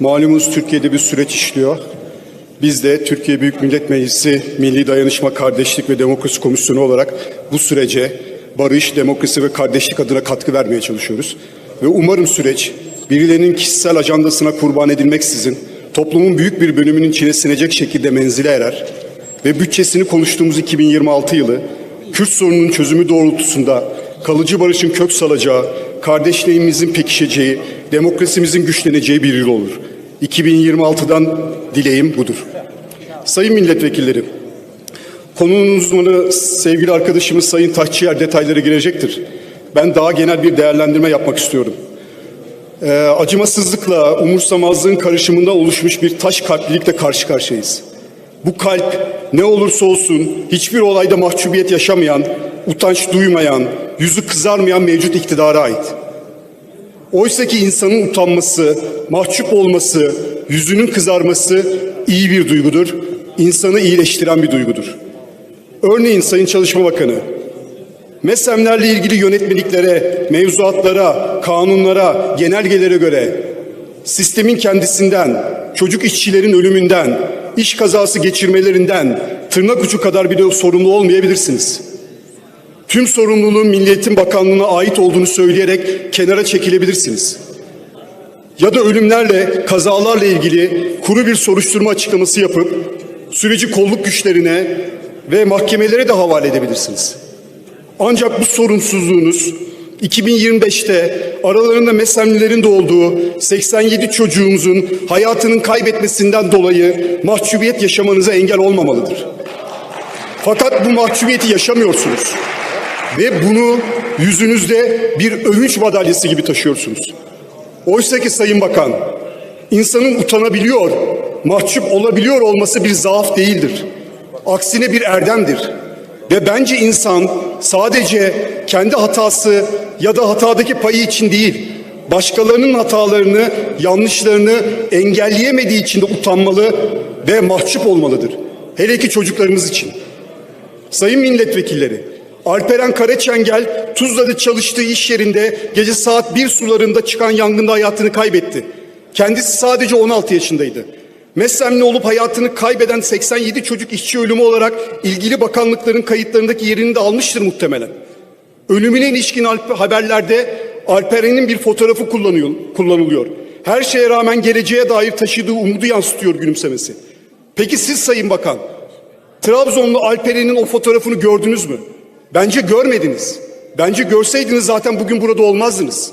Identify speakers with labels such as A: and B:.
A: Malumunuz Türkiye'de bir süreç işliyor. Biz de Türkiye Büyük Millet Meclisi Milli Dayanışma, Kardeşlik ve Demokrasi Komisyonu olarak bu sürece barış, demokrasi ve kardeşlik adına katkı vermeye çalışıyoruz. Ve umarım süreç birilerinin kişisel ajandasına kurban edilmeksizin toplumun büyük bir bölümünün içine sinecek şekilde menzile erer ve bütçesini konuştuğumuz 2026 yılı Kürt sorununun çözümü doğrultusunda kalıcı barışın kök salacağı, kardeşliğimizin pekişeceği, demokrasimizin güçleneceği bir yıl olur. 2026'dan dileğim budur. Sayın milletvekilleri, konunun uzmanı sevgili arkadaşımız Sayın Taşçıyer detaylara girecektir. Ben daha genel bir değerlendirme yapmak istiyorum. Ee, acımasızlıkla, umursamazlığın karışımında oluşmuş bir taş kalplilikle karşı karşıyayız. Bu kalp ne olursa olsun hiçbir olayda mahcubiyet yaşamayan, utanç duymayan, yüzü kızarmayan mevcut iktidara ait. Oysa ki insanın utanması, mahcup olması, yüzünün kızarması iyi bir duygudur. İnsanı iyileştiren bir duygudur. Örneğin Sayın Çalışma Bakanı, MESEM'lerle ilgili yönetmeliklere, mevzuatlara, kanunlara, genelgelere göre sistemin kendisinden, çocuk işçilerin ölümünden, iş kazası geçirmelerinden tırnak ucu kadar bile sorumlu olmayabilirsiniz. Tüm sorumluluğun Milliyetin Bakanlığı'na ait olduğunu söyleyerek kenara çekilebilirsiniz. Ya da ölümlerle, kazalarla ilgili kuru bir soruşturma açıklaması yapıp süreci kolluk güçlerine ve mahkemelere de havale edebilirsiniz. Ancak bu sorumsuzluğunuz 2025'te aralarında mesemlilerin de olduğu 87 çocuğumuzun hayatının kaybetmesinden dolayı mahcubiyet yaşamanıza engel olmamalıdır. Fakat bu mahcubiyeti yaşamıyorsunuz. Ve bunu yüzünüzde bir övünç madalyası gibi taşıyorsunuz. Oysa ki Sayın Bakan, insanın utanabiliyor, mahcup olabiliyor olması bir zaaf değildir. Aksine bir erdemdir. Ve bence insan sadece kendi hatası ya da hatadaki payı için değil, başkalarının hatalarını, yanlışlarını engelleyemediği için de utanmalı ve mahcup olmalıdır. Hele ki çocuklarımız için. Sayın milletvekilleri, Alperen Karaçengel Tuzla'da çalıştığı iş yerinde gece saat 1 sularında çıkan yangında hayatını kaybetti. Kendisi sadece 16 yaşındaydı. Meslemli olup hayatını kaybeden 87 çocuk işçi ölümü olarak ilgili bakanlıkların kayıtlarındaki yerini de almıştır muhtemelen. Ölümüne ilişkin haberlerde Alperen'in bir fotoğrafı kullanılıyor. Her şeye rağmen geleceğe dair taşıdığı umudu yansıtıyor gülümsemesi. Peki siz Sayın Bakan, Trabzonlu Alperen'in o fotoğrafını gördünüz mü? Bence görmediniz. Bence görseydiniz zaten bugün burada olmazdınız.